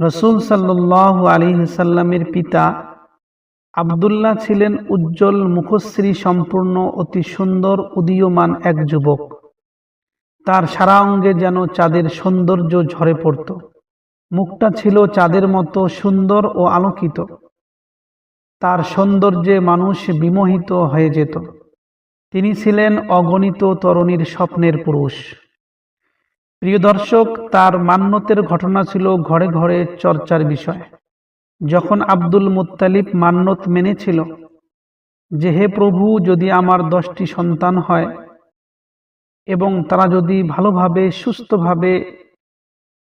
রসুল সাল্লাহ আলী সাল্লামের পিতা আবদুল্লাহ ছিলেন উজ্জ্বল মুখশ্রী সম্পূর্ণ অতি সুন্দর উদীয়মান এক যুবক। তার সারা অঙ্গে যেন চাঁদের সৌন্দর্য ঝরে পড়ত। মুখটা ছিল চাঁদের মতো সুন্দর ও আলোকিত। তার সৌন্দর্যে মানুষ বিমোহিত হয়ে যেত। তিনি ছিলেন অগণিত তরুণীর স্বপ্নের পুরুষ। প্রিয় দর্শক, তার মান্যতের ঘটনা ছিল ঘরে ঘরে চর্চার বিষয়। যখন আব্দুল মুত্তালিব মান্যত মেনেছিল যে, হে প্রভু, যদি আমার দশটি সন্তান হয় এবং তারা যদি ভালোভাবে, সুস্থভাবে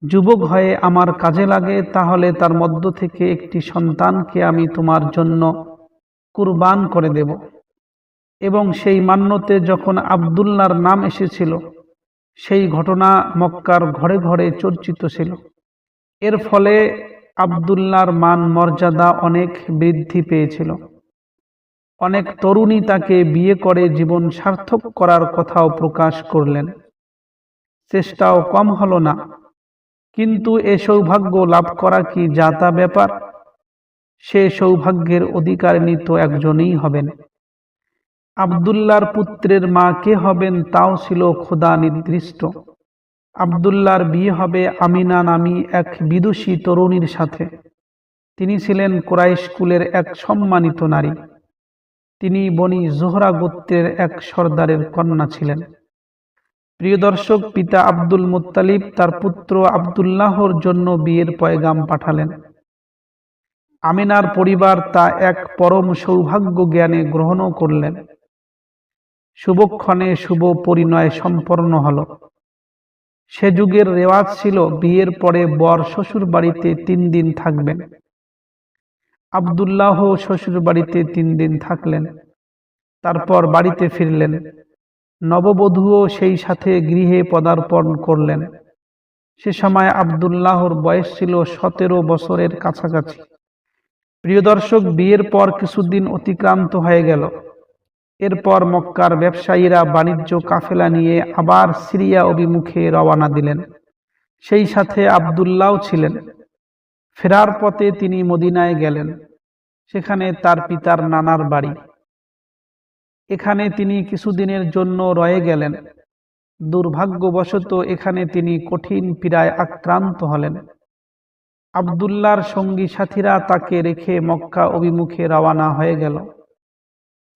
যুবক হয়ে আমার কাজে লাগে, তাহলে তার মধ্য থেকে একটি সন্তানকে আমি তোমার জন্য কুরবান করে দেব। এবং সেই মান্যতে যখন আবদুল্লার নাম এসেছিল সেই ঘটনা মক্কার ঘরে ঘরে চর্চিত ছিল। এর ফলে আবদুল্লার মান মর্যাদা অনেক বৃদ্ধি পেয়েছিল। অনেক তরুণী তাকে বিয়ে করে জীবন সার্থক করার কথাও প্রকাশ করলেন। চেষ্টাও কম হল না। কিন্তু এ সৌভাগ্য লাভ করা কি যাতা ব্যাপার? সে সৌভাগ্যের অধিকারিণী তো একজনই হবেন। আবদুল্লার পুত্রের মা কে হবেন তাও ছিল খোদা নির্দিষ্ট। আবদুল্লার বিয়ে হবে আমিনা নামী এক বিদুষী তরুণীর সাথে। তিনি ছিলেন কোরাইশ কুলের এক সম্মানিত নারী। তিনি বনি জোহরা গোত্রের এক সর্দারের কন্যা ছিলেন। প্রিয় দর্শক, পিতা আব্দুল মুত্তালিব তার পুত্র আবদুল্লাহর জন্য বিয়ের পয়গাম পাঠালেন। আমিনার পরিবার তা এক পরম সৌভাগ্য জ্ঞানে গ্রহণও করলেন। শুভক্ষণে শুভ পরিণয় সম্পন্ন হল। সে যুগের রেওয়াজ ছিল, বিয়ের পরে বর শ্বশুর বাড়িতে তিন দিন থাকবেন। আবদুল্লাহ শ্বশুর বাড়িতে তিন দিন থাকলেন। তারপর বাড়িতে ফিরলেন। নববধূও সেই সাথে গৃহে পদার্পণ করলেন। সে সময় আবদুল্লাহর বয়স ছিল সতেরো বছরের কাছাকাছি। প্রিয় দর্শক, বিয়ের পর কিছুদিন অতিক্রান্ত হয়ে গেল। এরপর মক্কার ব্যবসায়ীরা বাণিজ্য কাফেলা নিয়ে আবার সিরিয়া অভিমুখে রওয়ানা দিলেন। সেই সাথে আবদুল্লাও ছিলেন। ফেরার পথে তিনি মদিনায় গেলেন। সেখানে তার পিতার নানার বাড়ি। এখানে তিনি কিছুদিনের জন্য রয়ে গেলেন। দুর্ভাগ্যবশত এখানে তিনি কঠিন পীড়ায় আক্রান্ত হলেন। আবদুল্লার সঙ্গী সাথীরা তাকে রেখে মক্কা অভিমুখে রওয়ানা হয়ে গেল।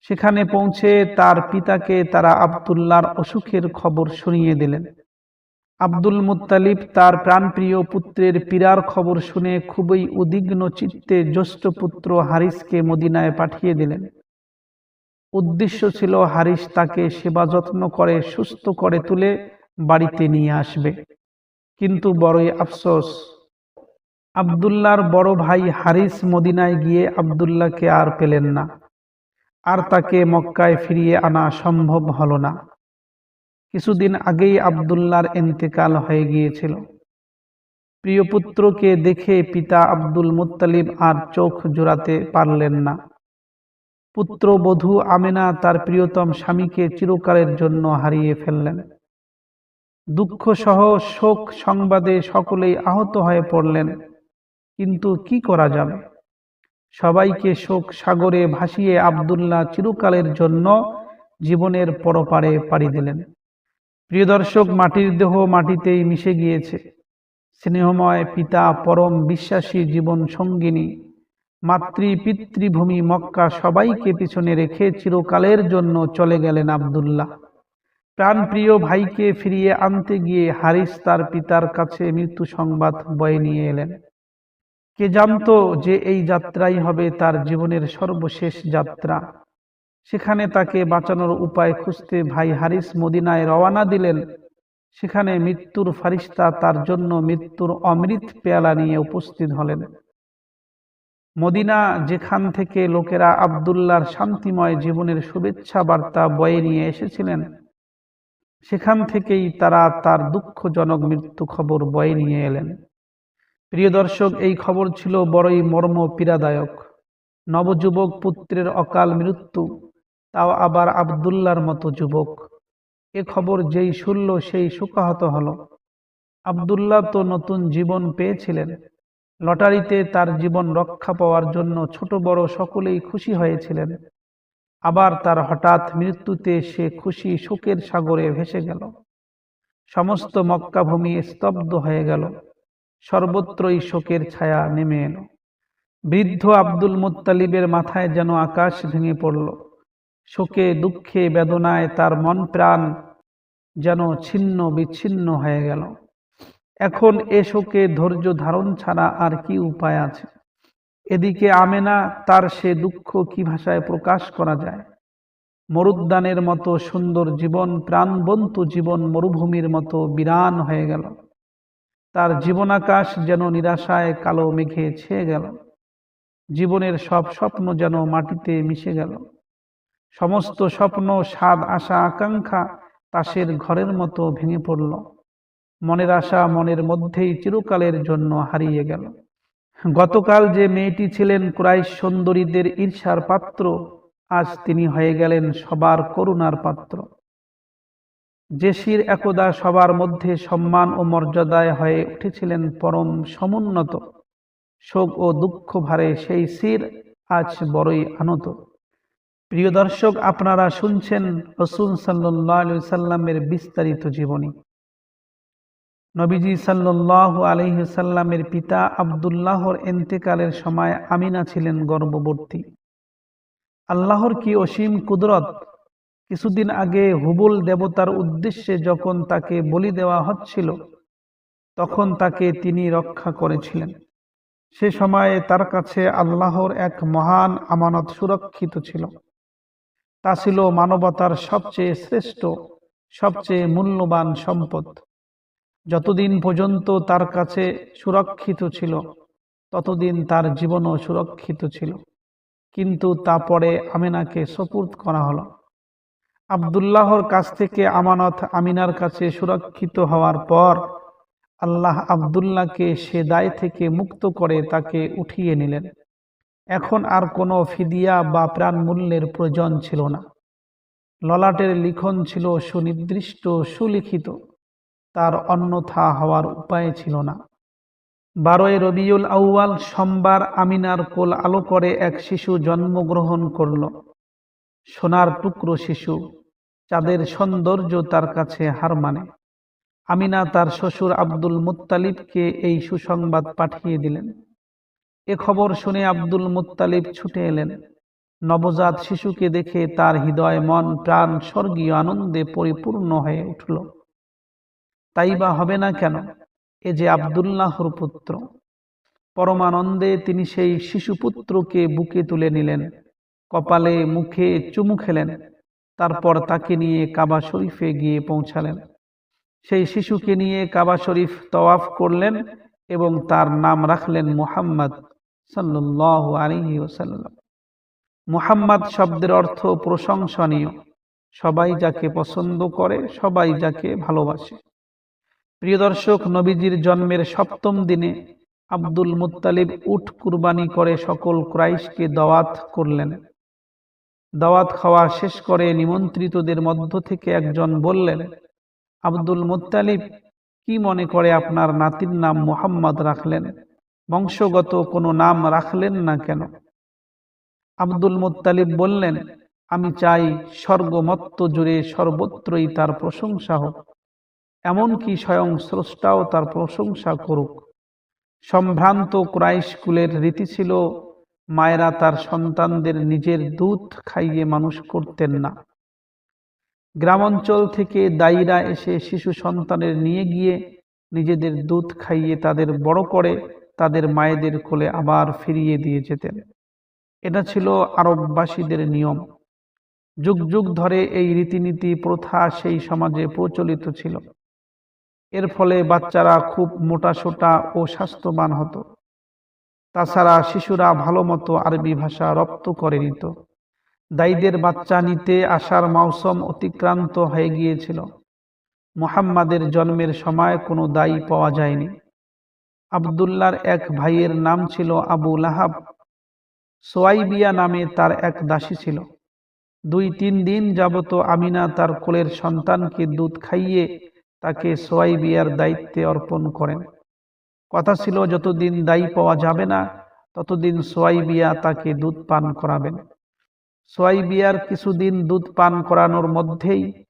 সেখানে পৌঁছে তার পিতাকে তারা আবদুল্লার অসুখের খবর শুনিয়ে দিলেন। আব্দুল মুত্তালিব তার প্রাণপ্রিয় পুত্রের পীড়ার খবর শুনে খুবই উদ্বিগ্ন চিত্তে জ্যেষ্ঠ পুত্র হারিসকে মদিনায় পাঠিয়ে দিলেন। উদ্দেশ্য ছিল হারিস তাকে সেবা যত্ন করে, সুস্থ করে তুলে বাড়িতে নিয়ে আসবে। কিন্তু বড়ই আফসোস আবদুল্লার বড় ভাই হারিস মদিনায় গিয়ে আবদুল্লাহকে আর পেলেন না। আর তাকে মক্কায় ফিরিয়ে আনা সম্ভব হলো না। কিছুদিন আগেই আবদুল্লার এন্তেকাল হয়ে গিয়েছিল। প্রিয় পুত্রকে দেখে পিতা আব্দুল মুত্তালিব আর চোখ জোড়াতে পারলেন না। পুত্র বধূ আমেনা তার প্রিয়তম স্বামীকে চিরকালের জন্য হারিয়ে ফেললেন। দুঃখ সহ শোক সংবাদে সকলেই আহত হয়ে পড়লেন। কিন্তু কি করা যাবে? সবাইকে শোক সাগরে ভাসিয়ে আবদুল্লাহ চিরকালের জন্য জীবনের পরপারে পাড়ি দিলেন। প্রিয় দর্শক, মাটির দেহ মাটিতেই মিশে গিয়েছে। স্নেহময় পিতা, পরম বিশ্বাসী জীবন সঙ্গিনী, মাতৃ, পিতৃভূমি মক্কা সবাইকে পিছনে রেখে চিরকালের জন্য চলে গেলেন আবদুল্লাহ। প্রাণপ্রিয় ভাইকে ফিরিয়ে আনতে গিয়ে হারিস তার পিতার কাছে মৃত্যু সংবাদ বয়ে নিয়ে এলেন। কে জানত যে এই যাত্রাই হবে তার জীবনের সর্বশেষ যাত্রা? সেখানে তাকে বাঁচানোর উপায় খুঁজতে ভাই হারিস মদিনায় রওয়ানা দিলেন। সেখানে মৃত্যুর ফারিস্তা তার জন্য মৃত্যুর অমৃত পেয়ালা নিয়ে উপস্থিত হলেন। মদিনা যেখান থেকে লোকেরা আবদুল্লার শান্তিময় জীবনের শুভেচ্ছা বার্তা বয়ে নিয়ে এসেছিলেন, সেখান থেকেই তারা তার দুঃখজনক মৃত্যু খবর বয়ে নিয়ে এলেন। প্রিয় দর্শক, এই খবর ছিল বড়ই মর্ম পীড়াদায়ক নবযুবক পুত্রের অকাল মৃত্যু, তাও আবার আবদুল্লার মতো যুবক। এ খবর যেই শুনল, সেই শোকাহত হল। আবদুল্লাহ তো নতুন জীবন পেয়েছিলেন। লটারিতে তার জীবন রক্ষা পাওয়ার জন্য ছোট বড় সকলেই খুশি হয়েছিলেন। আবার তার হঠাৎ মৃত্যুতে সে খুশি শোকের সাগরে ভেসে গেল। সমস্ত মক্কাভূমি স্তব্ধ হয়ে গেল। সর্বত্রই শোকের ছায়া নেমে এলো। বৃদ্ধ আব্দুল মুত্তালিবের মাথায় যেন আকাশ ভেঙে পড়ল। শোকে, দুঃখে, বেদনায় তার মন প্রাণ যেন ছিন্ন বিচ্ছিন্ন হয়ে গেল। এখন এ শোকে ধৈর্য ধারণ ছাড়া আর কি উপায় আছে? এদিকে আমেনা, তার সে দুঃখ কি ভাষায় প্রকাশ করা যায়? মরুদ্যানের মতো সুন্দর জীবন, প্রাণবন্ত জীবন, মরুভূমির মতো বিরান হয়ে গেল। তার জীবনাকাশ যেন নিরাশায় কালো মেঘে ছেয়ে গেল। জীবনের সব স্বপ্ন যেন মাটিতে মিশে গেল। সমস্ত স্বপ্ন, স্বাদ, আশা, আকাঙ্ক্ষা তাসের ঘরের মতো ভেঙে পড়ল। মনের আশা মনের মধ্যেই চিরকালের জন্য হারিয়ে গেল। গতকাল যে মেয়েটি ছিলেন ক্রাইশ সুন্দরীদের ঈর্ষার পাত্র, আজ তিনি হয়ে গেলেন সবার করুণার পাত্র। যে শির একদা সবার মধ্যে সম্মান ও মর্যাদায় হয়ে উঠেছিলেন পরম সমুন্নত। শোক ও দুঃখ ভারে সেই শির আজ বড়ই আনত। প্রিয় দর্শক, আপনারা শুনছেন রসুল সাল্লাহ সাল্লামের বিস্তারিত জীবনী। নবীজি সাল্লাহ আলহিসাল্লামের পিতা আবদুল্লাহর এন্তেকালের সময় আমিনা ছিলেন গর্ভবর্তী আল্লাহর কি অসীম কুদরত কিছুদিন আগে হুবুল দেবতার উদ্দেশ্যে যখন তাকে বলি দেওয়া হচ্ছিল, তখন তাকে তিনি রক্ষা করেছিলেন। সে সময়ে তার কাছে আল্লাহর এক মহান আমানত সুরক্ষিত ছিল। তা ছিল মানবতার সবচেয়ে শ্রেষ্ঠ, সবচেয়ে মূল্যবান সম্পদ। যতদিন পর্যন্ত তার কাছে সুরক্ষিত ছিল, ততদিন তার জীবনও সুরক্ষিত ছিল। কিন্তু তা পরে আমিনাকে সপুর্দ করা হলো। আবদুল্লাহর কাছ থেকে আমানত আমিনার কাছে সুরক্ষিত হওয়ার পর আল্লাহ আবদুল্লাহকে সে দায় থেকে মুক্ত করে তাকে উঠিয়ে নিলেন। এখন আর কোনো ফিদিয়া বা প্রাণ মূল্যের প্রয়োজন ছিল না। ললাটের লিখন ছিল সুনির্দিষ্ট, সুলিখিত, তার অন্যথা হওয়ার উপায় ছিল না। বারোই রবিউল আউয়াল সোমবার আমিনার কোল আলো করে এক শিশু জন্মগ্রহণ করল। সোনার টুকরো শিশু, চাঁদের সৌন্দর্য তার কাছে হার মানে। আমিনা তার শ্বশুর আব্দুল মুত্তালিবকে এই সুসংবাদ পাঠিয়ে দিলেন। এ খবর শুনে আব্দুল মুত্তালিব ছুটে এলেন। নবজাত শিশুকে দেখে তার হৃদয়, মন, প্রাণ, স্বর্গীয় আনন্দে পরিপূর্ণ হয়ে উঠল। তাই বা হবে না কেন? এ যে আবদুল্লাহর পুত্র। পরমানন্দে তিনি সেই শিশুপুত্রকে বুকে তুলে নিলেন। কপালে মুখে চুমু খেলেন। তারপর তাকে নিয়ে কাবা শরীফে গিয়ে পৌঁছালেন। সেই শিশুকে নিয়ে কাবা শরীফ তওয়াফ করলেন এবং তার নাম রাখলেন মুহাম্মদ সাল্লাহ আলী ওসাল্লাম মুহাম্মদ শব্দের অর্থ প্রশংসনীয়। সবাই যাকে পছন্দ করে, সবাই যাকে ভালোবাসে। প্রিয় দর্শক, নবীজির জন্মের সপ্তম দিনে আব্দুল মুত্তালিব উট কুরবানি করে সকল ক্রাইশকে দাওয়াত করলেন। দাওয়াত খাওয়া শেষ করে নিমন্ত্রিতদের মধ্য থেকে একজন বললেন, আব্দুল মুত্তালিব, কি মনে করে আপনার নাতির নাম মোহাম্মদ রাখলেন? বংশগত কোনো নাম রাখলেন না কেন? আব্দুল মুত্তালিব বললেন, আমি চাই স্বর্গমত্ত জুড়ে সর্বত্রই তার প্রশংসা হোক, এমনকি স্বয়ং স্রষ্টাও তার প্রশংসা করুক। সম্ভ্রান্ত ক্রাইশ কুলের রীতি ছিল মায়েরা তার সন্তানদের নিজের দুধ খাইয়ে মানুষ করতেন না। গ্রামাঞ্চল থেকে দায়ীরা এসে শিশু সন্তানের নিয়ে গিয়ে নিজেদের দুধ খাইয়ে তাদের বড় করে তাদের মায়েদের কোলে আবার ফিরিয়ে দিয়ে যেতেন। এটা ছিল আরববাসীদের নিয়ম। যুগ যুগ ধরে এই রীতিনীতি প্রথা সেই সমাজে প্রচলিত ছিল। এর ফলে বাচ্চারা খুব মোটাসোটা ও স্বাস্থ্যবান হতো। তাছাড়া শিশুরা ভালো মতো আরবি ভাষা রপ্ত করে নিত। দায়ীদের বাচ্চা নিতে আসার মৌসুম অতিক্রান্ত হয়ে গিয়েছিল। মুহাম্মাদের জন্মের সময় কোনো দায়ী পাওয়া যায়নি। আবদুল্লার এক ভাইয়ের নাম ছিল আবু লাহাব। সোয়াইবিয়া নামে তার এক দাসী ছিল। দুই তিন দিন যাবত আমিনা তার কোলের সন্তানকে দুধ খাইয়ে তাকে সোয়াইবিয়ার দায়িত্বে অর্পণ করেন। কথা ছিল, যতদিন দায়ী পাওয়া যাবে না, ততদিন সোয়াইবিয়া তাকে দুধ পান করাবেন। সোয়াইবিয়ার কিছুদিন দুধ পান করানোর মধ্যেই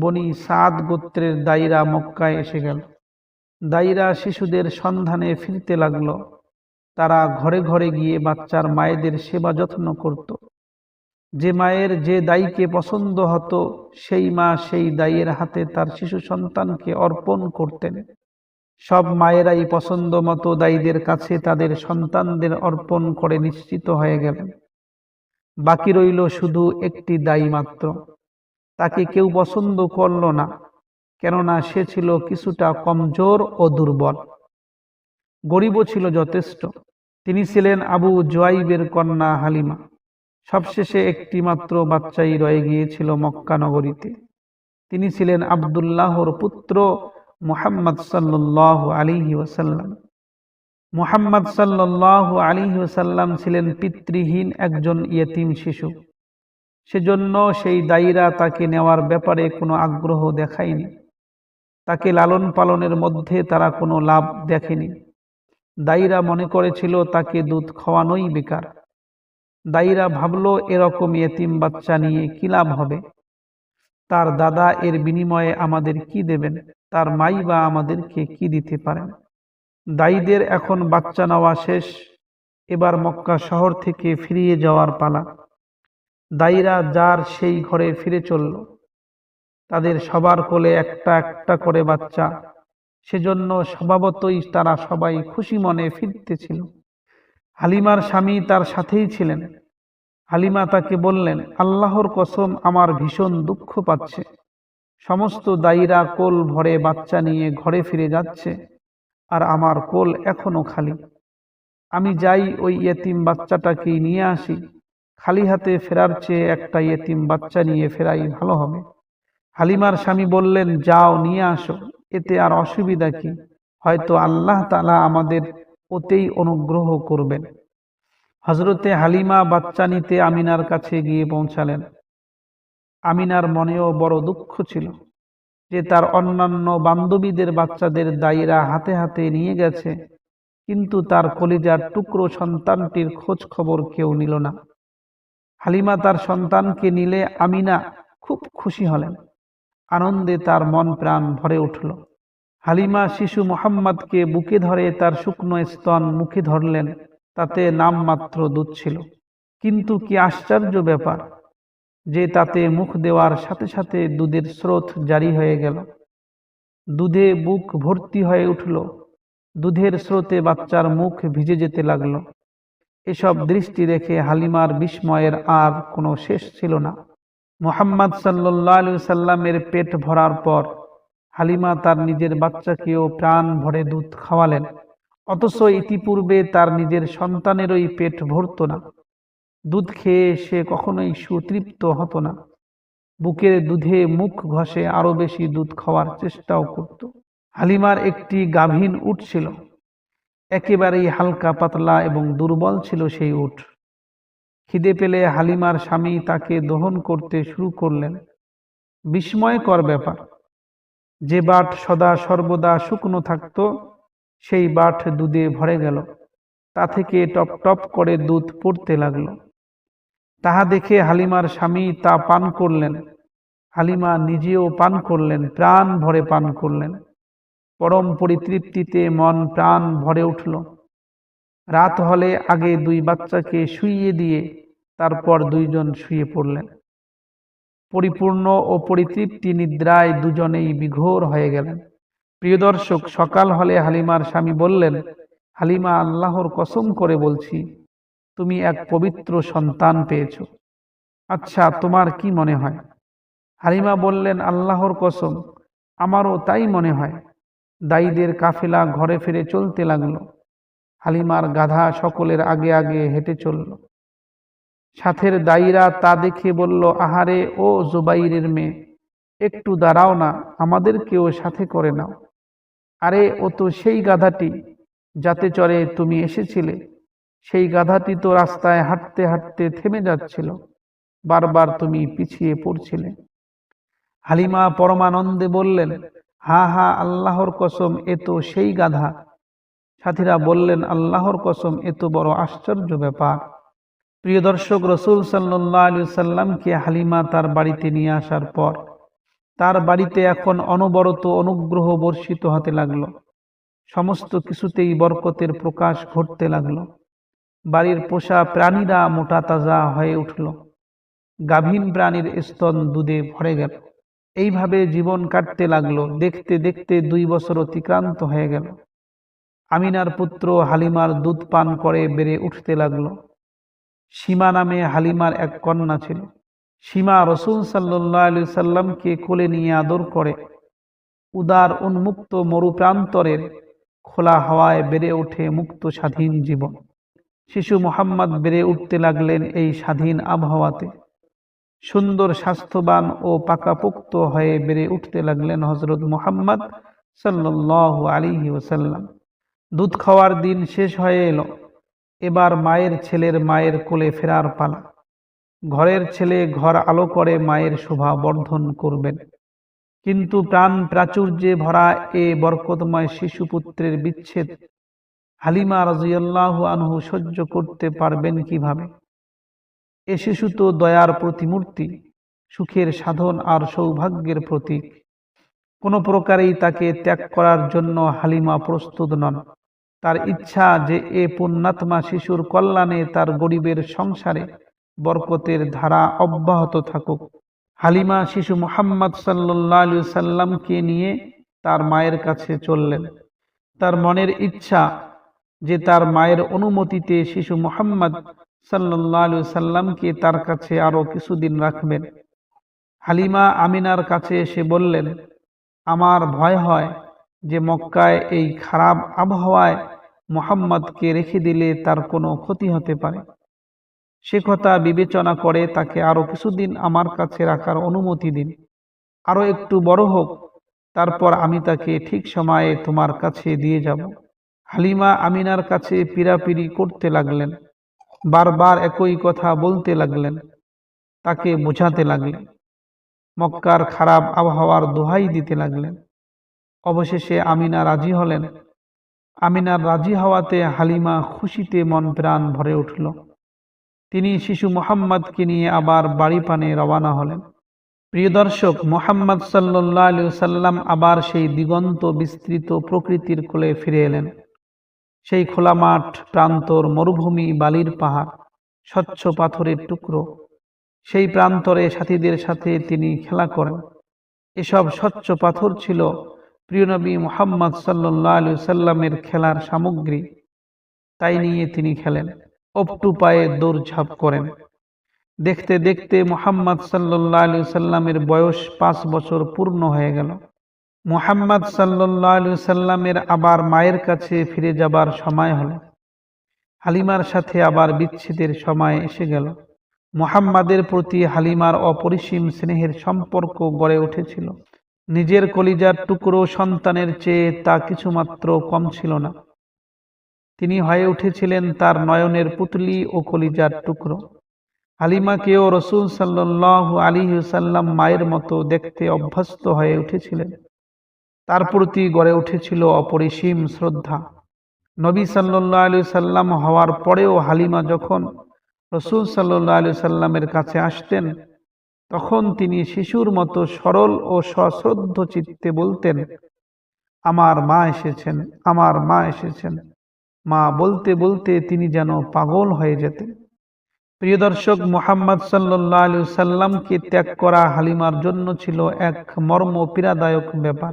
বনি সাদ গোত্রের দায়ীরা মক্কায় এসে গেল। দায়ীরা শিশুদের সন্ধানে ফিরতে লাগল। তারা ঘরে ঘরে গিয়ে বাচ্চার মায়েদের সেবা যত্ন করত। যে মায়ের যে দায়ীকে পছন্দ হতো, সেই মা সেই দায়ের হাতে তার শিশু সন্তানকে অর্পণ করতেন। সব মায়েরাই পছন্দ মতো দায়ীদের কাছে তাদের সন্তানদের অর্পণ করে নিশ্চিত হয়ে গেলেন। বাকি রইল শুধু একটি দায়ী মাত্র। তাকে কেউ পছন্দ করল না, কেননা সে ছিল কিছুটা কমজোর ও দুর্বল। গরিবও ছিল যথেষ্ট। তিনি ছিলেন আবু জোয়াইবের কন্যা হালিমা। সবশেষে একটি মাত্র বাচ্চাই রয়ে গিয়েছিল মক্কা নগরীতে। তিনি ছিলেন আবদুল্লাহর পুত্র মুহাম্মদ সাল্লাহ আলিহি ওসাল্লাম মুহাম্মদ সাল্লাহ আলিহি ওসাল্লাম ছিলেন পিতৃহীন একজন ইয়েতিম শিশু। সেজন্য সেই দায়ীরা তাকে নেওয়ার ব্যাপারে কোনো আগ্রহ দেখায়নি। তাকে লালন পালনের মধ্যে তারা কোনো লাভ দেখেনি। দায়ীরা মনে করেছিল তাকে দুধ খাওয়ানোই বেকার। দায়ীরা ভাবল, এরকম এতিম বাচ্চা নিয়ে কী লাভ হবে? তার দাদা এর বিনিময়ে আমাদের কি দেবেন? তার মাই বা আমাদেরকে কি দিতে পারেন দায়ীদের এখন বাচ্চা নেওয়া শেষ। এবার মক্কা শহর থেকে ফিরিয়ে যাওয়ার পালা। দায়ীরা যার সেই ঘরে ফিরে চলল। তাদের সবার কোলে একটা একটা করে বাচ্চা। সেজন্য স্বভাবতই তারা সবাই খুশি মনে ফিরতেছিল। হালিমার স্বামী তার সাথেই ছিলেন। হালিমা তাকে বললেন, আল্লাহর কসম, আমার ভীষণ দুঃখ পাচ্ছে। সমস্ত দায়ীরা কোল ভরে বাচ্চা নিয়ে ঘরে ফিরে যাচ্ছে, আর আমার কোল এখনও খালি। আমি যাই ওই ইয়েতিম বাচ্চাটাকেই নিয়ে আসি, খালি হাতে ফেরার চেয়ে একটা ইয়েতিম বাচ্চা নিয়ে ফেরাই ভালো হবে। হালিমার স্বামী বললেন, যাও, নিয়ে আসো, এতে আর অসুবিধা কি? হয়তো আল্লাহ তালা আমাদের ওতেই অনুগ্রহ করবেন। হজরতে হালিমা বাচ্চা নিতে আমিনার কাছে গিয়ে পৌঁছালেন। আমিনার মনেও বড় দুঃখ ছিল যে তার অন্যান্য বান্ধবীদের বাচ্চাদের দায়ীরা হাতে হাতে নিয়ে গেছে, কিন্তু তার কলিজার টুকরো সন্তানটির খোঁজ খবর কেউ নিল না। হালিমা তার সন্তানকে নিলে আমিনা খুব খুশি হলেন। আনন্দে তার মন প্রাণ ভরে উঠল। হালিমা শিশু মোহাম্মদকে বুকে ধরে তার শুকনো স্তন মুখে ধরলেন, তাতে নামমাত্র দুধ ছিল। কিন্তু কি আশ্চর্য ব্যাপার যে তাতে মুখ দেওয়ার সাথে সাথে দুধের স্রোত জারি হয়ে গেল। দুধে বুক ভর্তি হয়ে উঠল। দুধের স্রোতে বাচ্চার মুখ ভিজে যেতে লাগল। এসব দৃষ্টি রেখে হালিমার বিস্ময়ের আর কোনো শেষ ছিল না। মোহাম্মদ সাল্লাহ সাল্লামের পেট ভরার পর হালিমা তার নিজের বাচ্চাকেও প্রাণ ভরে দুধ খাওয়ালেন। অথচ ইতিপূর্বে তার নিজের সন্তানেরই পেট ভরত না। দুধ খেয়ে সে কখনোই সুতৃপ্ত হতো না। বুকের দুধে মুখ ঘষে আরও বেশি দুধ খাওয়ার চেষ্টাও করত। হালিমার একটি গাভীন উঠ ছিল। একেবারেই হালকা, পাতলা এবং দুর্বল ছিল সেই উঠ খিদে পেলে হালিমার স্বামী তাকে দহন করতে শুরু করলেন। বিস্ময়কর ব্যাপার। যে বাট সদা সর্বদা শুকনো থাকত, সেই বাট দুধে ভরে গেল। তা থেকে টপ টপ করে দুধ পড়তে লাগল। তাহা দেখে হালিমার স্বামী তা পান করলেন। হালিমা নিজেও পান করলেন, প্রাণ ভরে পান করলেন। পরম পরিতৃপ্তিতে মন প্রাণ ভরে উঠল। রাত হলে আগে দুই বাচ্চাকে শুইয়ে দিয়ে তারপর দুইজন শুয়ে পড়লেন। পরিপূর্ণ ও পরিতৃপ্তি নিদ্রায় দুজনেই বিঘোর হয়ে গেলেন। প্রিয় দর্শক, সকাল হলে হালিমার স্বামী বললেন, হালিমা আল্লাহর কসম করে বলছি তুমি এক পবিত্র সন্তান পেয়েছ। আচ্ছা তোমার কি মনে হয়? হালিমা বললেন, আল্লাহর কসম, আমারও তাই মনে হয়। দায়ীদের কাফেলা ঘরে ফিরে চলতে লাগল। হালিমার গাধা সকলের আগে আগে হেঁটে চলল। সাথের দায়ীরা তা দেখে বলল, আহারে, ও জুবাইরের মেয়ে, একটু দাঁড়াও না, আমাদেরকেও সাথে করে নাও। আরে, ও তো সেই গাধাটি, যাতে চড়ে তুমি এসেছিলে। সেই গাধাটি তো রাস্তায় হাঁটতে হাঁটতে থেমে যাচ্ছিল। বারবার তুমি পিছিয়ে পড়ছিলে। হালিমা পরমানন্দে বললেন, হা হা, আল্লাহর কসম, এ তো সেই গাধা। সাথীরা বললেন, আল্লাহর কসম এত বড় আশ্চর্য ব্যাপার। প্রিয় দর্শক, রসুল সাল্লাহ আলু সাল্লামকে হালিমা তার বাড়িতে নিয়ে আসার পর, তার বাড়িতে এখন অনবরত অনুগ্রহ বর্ষিত হতে লাগল। সমস্ত কিছুতেই বরকতের প্রকাশ ঘটতে লাগল। বাড়ির পোষা প্রাণীরা মোটা তাজা হয়ে উঠল। গাভীন প্রাণীর স্তন দুধে ভরে গেল। এইভাবে জীবন কাটতে লাগল, দেখতে দেখতে দুই বছর অতিক্রান্ত হয়ে গেল। আমিনার পুত্র হালিমার দুধ পান করে বেড়ে উঠতে লাগল। সীমা নামে হালিমার এক কন্যা ছিল। সীমা রসুল সাল্লাহ আলি সাল্লামকে কোলে নিয়ে আদর করে। উদার উন্মুক্ত মরুপ্রান্তরের খোলা হাওয়ায় বেড়ে ওঠে মুক্ত স্বাধীন জীবন। শিশু মোহাম্মদ বেড়ে উঠতে লাগলেন এই স্বাধীন আবহাওয়াতে। সুন্দর স্বাস্থ্যবান ও পাকাপোক্ত হয়ে বেড়ে উঠতে লাগলেন হজরত মোহাম্মদ সাল্লাহ আলিহি ওসাল্লাম দুধ খাওয়ার দিন শেষ হয়ে এলো। এবার মায়ের ছেলের মায়ের কোলে ফেরার পালা। ঘরের ছেলে ঘর আলো করে মায়ের শোভা বর্ধন করবেন। কিন্তু প্রাণ প্রাচুর্যে ভরা এ বরকতময় শিশুপুত্রের বিচ্ছেদ হালিমা রাজিয়াল্লাহ আনহু সহ্য করতে পারবেন কীভাবে? এ শিশু তো দয়ার প্রতিমূর্তি, সুখের সাধন আর সৌভাগ্যের প্রতীক। কোনো প্রকারেই তাকে ত্যাগ করার জন্য হালিমা প্রস্তুত নন। তার ইচ্ছা যে এ পুণ্যাত্মা শিশুর কল্যাণে তার গরিবের সংসারে বরকতের ধারা অব্যাহত থাকুক। হালিমা শিশু মোহাম্মদ সাল্লি সাল্লামকে নিয়ে তার মায়ের কাছে চললেন। তার মনের ইচ্ছা যে তার মায়ের অনুমতিতে শিশু মোহাম্মদ সাল্লি সাল্লামকে তার কাছে আরও কিছুদিন রাখবেন। হালিমা আমিনার কাছে এসে বললেন আমার ভয় হয় যে মক্কায় এই খারাপ আবহাওয়ায় মোহাম্মদকে রেখে দিলে তার কোনো ক্ষতি হতে পারে। সে কথা বিবেচনা করে তাকে আরও কিছুদিন আমার কাছে রাখার অনুমতি দিন। আরও একটু বড় হোক তারপর আমি তাকে ঠিক সময়ে তোমার কাছে দিয়ে যাব। হালিমা আমিনার কাছে পিরাপিরি করতে লাগলেন, বারবার একই কথা বলতে লাগলেন, তাকে বোঝাতে লাগলেন, মক্কার খারাপ আবহাওয়ার দোহাই দিতে লাগলেন। অবশেষে আমিনা রাজি হলেন। আমিনার রাজি হওয়াতে হালিমা খুশিতে মন প্রাণ ভরে উঠল। তিনি শিশু মোহাম্মদকে নিয়ে আবার বাড়ি পানে রওয়ানা হলেন। প্রিয় দর্শক, মোহাম্মদ সাল্লাহ সাল্লাম আবার সেই দিগন্ত বিস্তৃত প্রকৃতির কোলে ফিরে এলেন। সেই খোলা মাঠ, প্রান্তর, মরুভূমি, বালির পাহাড়, স্বচ্ছ পাথরের টুকরো। সেই প্রান্তরে সাথীদের সাথে তিনি খেলা করেন। এসব স্বচ্ছ পাথর ছিল প্রিয়নবী মোহাম্মদ সাল্লি সাল্লামের খেলার সামগ্রী। তাই নিয়ে তিনি খেলেন অপটু পায়ে দৌড়ঝাঁপ করেন। দেখতে দেখতে মোহাম্মদ সাল্লি সাল্লামের বয়স পাঁচ বছর পূর্ণ হয়ে গেল। মোহাম্মদ সাল্লি সাল্লামের আবার মায়ের কাছে ফিরে যাবার সময় হল। হালিমার সাথে আবার বিচ্ছেদের সময় এসে গেল। মোহাম্মদের প্রতি হালিমার অপরিসীম স্নেহের সম্পর্ক গড়ে উঠেছিল। নিজের কলিজার টুকরো সন্তানের চেয়ে তা কিছুমাত্র কম ছিল না। তিনি হয়ে উঠেছিলেন তার নয়নের পুতলি ও কলিজার টুকরো। হালিমাকেও রসুল সাল্লাহ আলী সাল্লাম মায়ের মতো দেখতে অভ্যস্ত হয়ে উঠেছিলেন। তার প্রতি গড়ে উঠেছিল অপরিসীম শ্রদ্ধা। নবী সাল্লাহ আলু সাল্লাম হওয়ার পরেও হালিমা যখন রসুল সাল্লাহ আলু সাল্লামের কাছে আসতেন, তখন তিনি শিশুর মতো সরল ও সশ্রদ্ধ চিত্তে বলতেন, আমার মা এসেছেন, আমার মা এসেছেন। মা বলতে বলতে তিনি যেন পাগল হয়ে যেতেন। প্রিয় দর্শক, মোহাম্মদ সাল্লাহ আলু সাল্লামকে ত্যাগ করা হালিমার জন্য ছিল এক মর্ম পীড়াদায়ক ব্যাপার।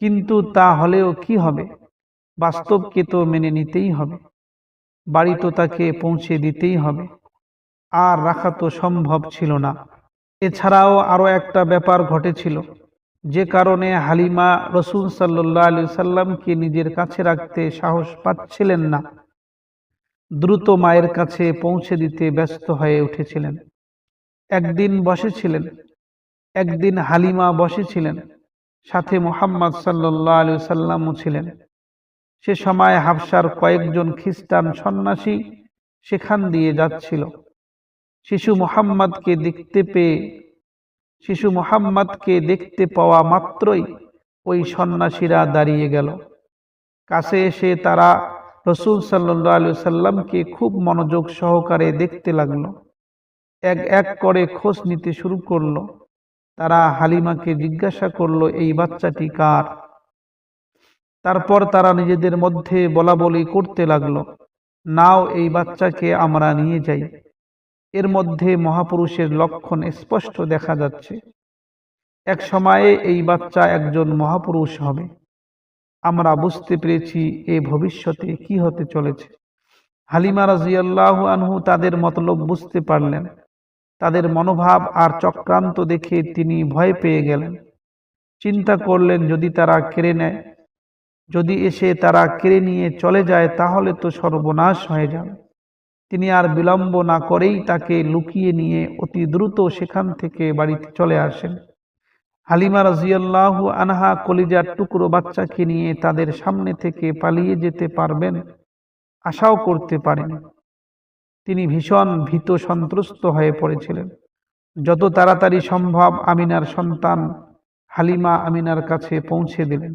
কিন্তু তা হলেও কি হবে? বাস্তবকে তো মেনে নিতেই হবে। বাড়ি তো তাকে পৌঁছে দিতেই হবে। আর রাখা তো সম্ভব ছিল না। এছাড়াও আরও একটা ব্যাপার ঘটেছিল। যে কারণে হালিমা রসুল সাল্লাহ আলি সাল্লামকে নিজের কাছে রাখতে সাহস পাচ্ছিলেন না। দ্রুত মায়ের কাছে পৌঁছে দিতে ব্যস্ত হয়ে উঠেছিলেন। একদিন বসেছিলেন। একদিন হালিমা বসেছিলেন। সাথে মোহাম্মদ সাল্লাহ আলু সাল্লামও ছিলেন। সে সময় হাফসার কয়েকজন খ্রিস্টান সন্ন্যাসী সেখান দিয়ে যাচ্ছিল। শিশু মোহাম্মদকে দেখতে পেয়ে, শিশু মোহাম্মদকে দেখতে পাওয়া মাত্রই ওই সন্ন্যাসীরা দাঁড়িয়ে গেল। কাছে এসে তারা রসুল সাল্লাহ আলু সাল্লামকে খুব মনোযোগ সহকারে দেখতে লাগল। এক এক করে খোঁজ নিতে শুরু করল। তারা হালিমাকে জিজ্ঞাসা করল, এই বাচ্চাটি কার? তারপর তারা নিজেদের মধ্যে বলা বলি করতে লাগল, নাও এই বাচ্চাকে আমরা নিয়ে যাই। এর মধ্যে মহাপুরুষের লক্ষণ স্পষ্ট দেখা যাচ্ছে। এক সময়ে এই বাচ্চা একজন মহাপুরুষ হবে। আমরা বুঝতে পেরেছি এ ভবিষ্যতে কি হতে চলেছে। হালিমা রাজিয়াল্লাহ আনহু তাদের মতলব বুঝতে পারলেন। তাদের মনোভাব আর চক্রান্ত দেখে তিনি ভয় পেয়ে গেলেন। চিন্তা করলেন যদি তারা কেড়ে নেয় যদি এসে তারা কেড়ে নিয়ে চলে যায় তাহলে তো সর্বনাশ হয়ে যাবে। তিনি আর বিলম্ব না করেই তাকে লুকিয়ে নিয়ে অতি দ্রুত সেখান থেকে বাড়িতে চলে আসেন। হালিমা রাজিয়াল্লাহ আনহা কলিজার টুকরো বাচ্চাকে নিয়ে তাদের সামনে থেকে পালিয়ে যেতে পারবেন আশাও করতে পারেন। তিনি ভীষণ ভীত সন্ত্রস্ত হয়ে পড়েছিলেন। যত তাড়াতাড়ি সম্ভব আমিনার সন্তান হালিমা আমিনার কাছে পৌঁছে দিলেন।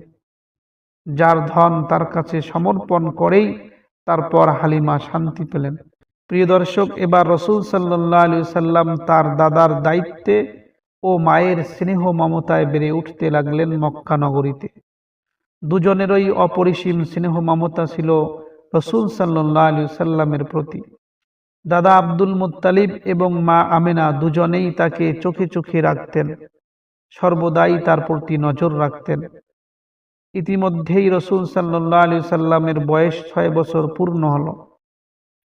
যার ধন তার কাছে সমর্পণ করেই তারপর হালিমা শান্তি পেলেন। প্রিয় দর্শক, এবার রসুল সাল্লাহ আলি সাল্লাম তার দাদার দায়িত্বে ও মায়ের স্নেহ মমতায় বেড়ে উঠতে লাগলেন মক্কা নগরীতে। দুজনেরই অপরিসীম স্নেহ মমতা ছিল রসুল সাল্লাহ আলি সাল্লামের প্রতি। দাদা আব্দুল মুত্তালিব এবং মা আমেনা দুজনেই তাকে চোখে চোখে রাখতেন। সর্বদাই তার প্রতি নজর রাখতেন। ইতিমধ্যেই রসুল সাল্লাহ আলি সাল্লামের বয়স ছয় বছর পূর্ণ হল।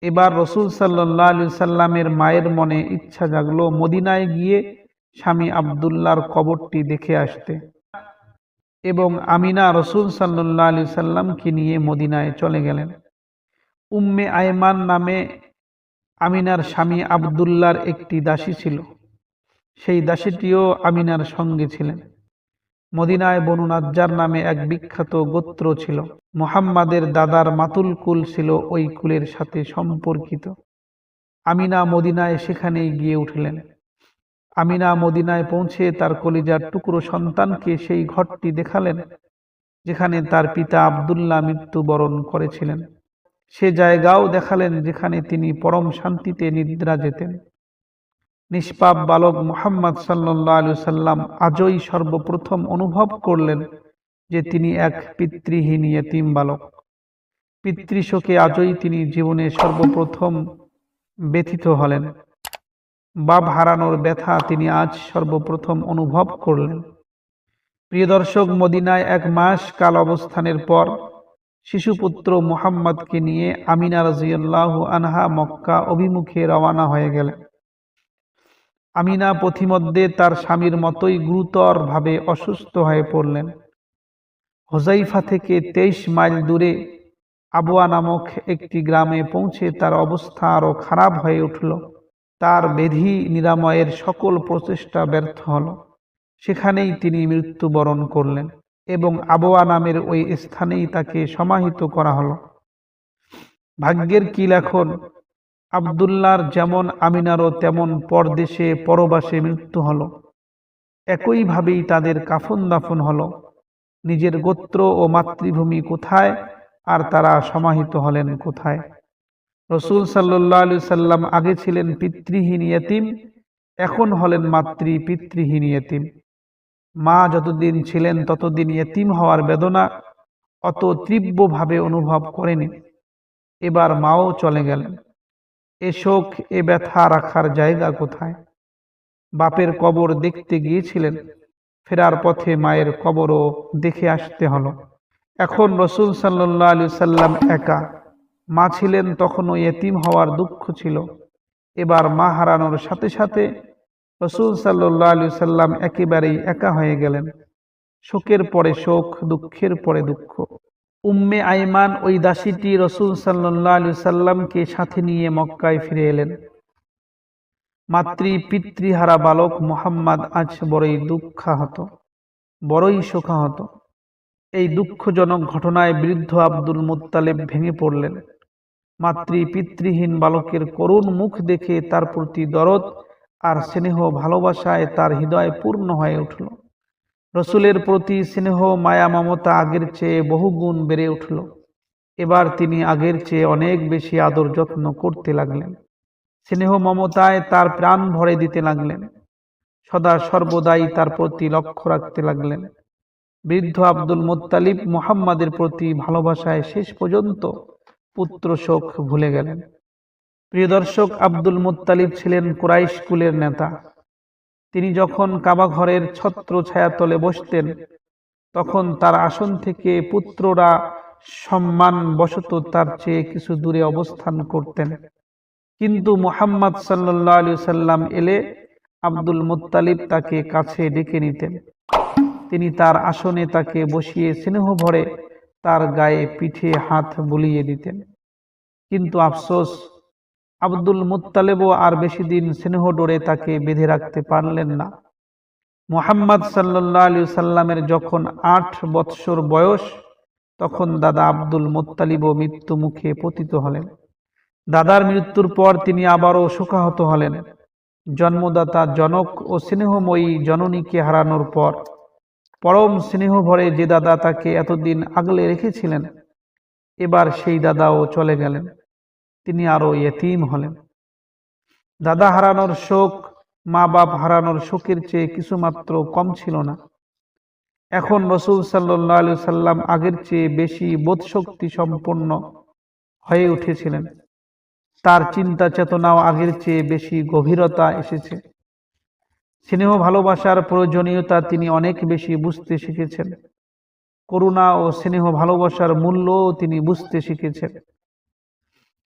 এবার রসুল সাল্লাহ আলি সাল্লামের মায়ের মনে ইচ্ছা জাগলো মদিনায় গিয়ে স্বামী আবদুল্লার কবরটি দেখে আসতে। এবং আমিনা রসুল সাল্লাহ আলি সাল্লামকে নিয়ে মদিনায় চলে গেলেন। উম্মে আয়মান নামে আমিনার স্বামী আবদুল্লার একটি দাসী ছিল। সেই দাসীটিও আমিনার সঙ্গে ছিলেন। মদিনায় বনু নাজ্জার নামে এক বিখ্যাত গোত্র ছিল। মোহাম্মাদের দাদার মাতুল কুল ছিল ওই কুলের সাথে সম্পর্কিত। আমিনা মদিনায় সেখানেই গিয়ে উঠলেন। আমিনা মদিনায় পৌঁছে তার কলিজার টুকরো সন্তানকে সেই ঘরটি দেখালেন, যেখানে তার পিতা আবদুল্লাহ মৃত্যুবরণ করেছিলেন। সে জায়গাও দেখালেন যেখানে তিনি পরম শান্তিতে নিদ্রা যেতেন। নিষ্পাপ বালক মোহাম্মদ সাল্লাহ আলু সাল্লাম আজই সর্বপ্রথম অনুভব করলেন যে তিনি এক পিতৃহীন ইয়তিম বালক। পিতৃশোকে আজই তিনি জীবনে সর্বপ্রথম ব্যথিত হলেন। বাপ হারানোর ব্যথা তিনি আজ সর্বপ্রথম অনুভব করলেন। প্রিয় দর্শক, মদিনায় এক মাস কাল অবস্থানের পর শিশুপুত্র মুহাম্মদকে নিয়ে আমিনা রাজিয়াল্লাহ আনহা মক্কা অভিমুখে রওয়ানা হয়ে গেলেন। আমিনা পথিমধ্যে তার স্বামীর মতোই গুরুতরভাবে অসুস্থ হয়ে পড়লেন। হোজাইফা থেকে তেইশ মাইল দূরে আবুয়া নামক একটি গ্রামে পৌঁছে তার অবস্থা আরও খারাপ হয়ে উঠল। তার বেধি নিরাময়ের সকল প্রচেষ্টা ব্যর্থ হল। সেখানেই তিনি মৃত্যুবরণ করলেন। এবং আবোয়া নামের ওই স্থানেই তাকে সমাহিত করা হলো। ভাগ্যের কি লেখন? আবদুল্লার যেমন আমিনারও তেমন পরদেশে পরবাসে মৃত্যু হলো। একইভাবেই তাদের কাফন দাফন হলো। নিজের গোত্র ও মাতৃভূমি কোথায় আর তারা সমাহিত হলেন কোথায়? রসুল সাল্লাহ আলু সাল্লাম আগে ছিলেন পিতৃহীন ইয়তিম, এখন হলেন মাতৃ পিতৃহীন ইয়তিম। মা যতদিন ছিলেন ততদিন এতিম হওয়ার বেদনা অত তীব্রভাবে অনুভব করেনি। এবার মাও চলে গেলেন। এ শোক, এ ব্যথা রাখার জায়গা কোথায়? বাপের কবর দেখতে গিয়েছিলেন। ফেরার পথে মায়ের কবরও দেখে আসতে হলো। এখন রসুল সাল্লাহ আলু সাল্লাম একা। মা ছিলেন তখনও এতিম হওয়ার দুঃখ ছিল। এবার মা হারানোর সাথে সাথে রসুল সাল্লাহ আলু সাল্লাম একেবারেই একা হয়ে গেলেন। শোকের পরে শোক, দুঃখের পরে দুঃখ। উম্মে আইমান ওই দাসীটি রসুল সাল্লাহ আলু সাল্লামকে সাথে নিয়ে মক্কায় ফিরে এলেন। মাতৃ পিতৃহারা বালক মোহাম্মদ আজ বড়ই দুঃখাহত, বড়ই শোকাহত। এই দুঃখজনক ঘটনায় বৃদ্ধ আব্দুল মুত্তালেব ভেঙে পড়লেন। মাতৃ পিতৃহীন বালকের করুণ মুখ দেখে তার প্রতি দরদ আর স্নেহ ভালোবাসায় তার হৃদয় পূর্ণ হয়ে উঠল। রসুলের প্রতি স্নেহ, মায়া, মমতা আগের চেয়ে বহুগুণ বেড়ে উঠল। এবার তিনি আগের চেয়ে অনেক বেশি আদর যত্ন করতে লাগলেন। স্নেহ, মমতায় তার প্রাণ ভরে দিতে লাগলেন। সদা সর্বদাই তার প্রতি লক্ষ্য রাখতে লাগলেন। বৃদ্ধ আব্দুল মোত্তালিব মুহাম্মাদের প্রতি ভালোবাসায় শেষ পর্যন্ত পুত্র শোক ভুলে গেলেন। প্রিয় দর্শক, আব্দুল মোত্তালিব ছিলেন কুরাইশ কুলের নেতা। তিনি যখন কাবা ঘরের ছত্র ছায়াতলে বসতেন, তখন তার আসন থেকে পুত্ররা সম্মান বশত তার চেয়ে কিছু দূরে অবস্থান করতেন। কিন্তু মোহাম্মদ সাল্লাহ আলী সাল্লাম এলে আব্দুল মুত্তালিব তাকে কাছে ডেকে নিতেন। তিনি তার আসনে তাকে বসিয়ে স্নেহ ভরে তার গায়ে পিঠে হাত বুলিয়ে দিতেন। কিন্তু আফসোস আব্দুল মুত্তালেবও আর বেশি দিন স্নেহ ডোরে তাকে বেঁধে রাখতে পারলেন না। মোহাম্মদ সাল্লা আলী সাল্লামের যখন আট বৎসর বয়স, তখন দাদা আব্দুল মুত্তালিবও মৃত্যু মুখে পতিত হলেন। দাদার মৃত্যুর পর তিনি আবারও শোকাহত হলেন। জন্মদাতা জনক ও স্নেহময়ী জননীকে হারানোর পর পরম স্নেহ ভরে যে দাদা তাকে এতদিন আগলে রেখেছিলেন, এবার সেই দাদাও চলে গেলেন। তিনি আরও ইয়েতিম হলেন। দাদা হারানোর শোক, মা বাপ হারানোর শোকের চেয়ে কিছুমাত্র কম ছিল না। এখন রসুল সাল্লাহ আলু সাল্লাম আগের চেয়ে বেশি বোধশক্তি সম্পন্ন হয়ে উঠেছিলেন। তার চিন্তা চেতনাও আগের চেয়ে বেশি গভীরতা এসেছে। স্নেহ ভালোবাসার প্রয়োজনীয়তা তিনি অনেক বেশি বুঝতে শিখেছেন। করুণা ও স্নেহ ভালোবাসার মূল্যও তিনি বুঝতে শিখেছেন।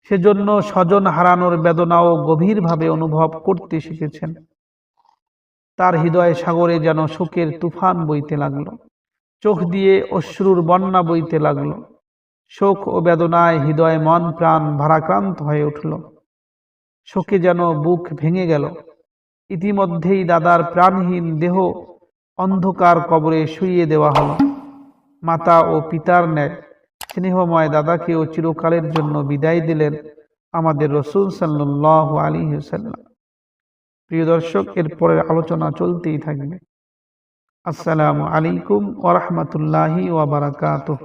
সেজন্য স্বজন হারানোর বেদনাও গভীরভাবে অনুভব করতে শিখেছেন। তার হৃদয় সাগরে যেন শোকের তুফান বইতে লাগল। চোখ দিয়ে অশ্রুর বন্যা বইতে লাগল। শোক ও বেদনায় হৃদয়, মন, প্রাণ ভারাক্রান্ত হয়ে উঠল। শোকে যেন বুক ভেঙে গেল। ইতিমধ্যেই দাদার প্রাণহীন দেহ অন্ধকার কবরে শুইয়ে দেওয়া হলো। মাতা ও পিতার ন্যায় স্নেহময় ও চিরকালের জন্য বিদায় দিলেন আমাদের রসুল সাল্লাহ আলী সাল্লাম প্রিয় দর্শক এরপরের আলোচনা চলতেই থাকবে। আসসালামু আলাইকুম ওরহমতুল্লাহি ওবরাকাতুহ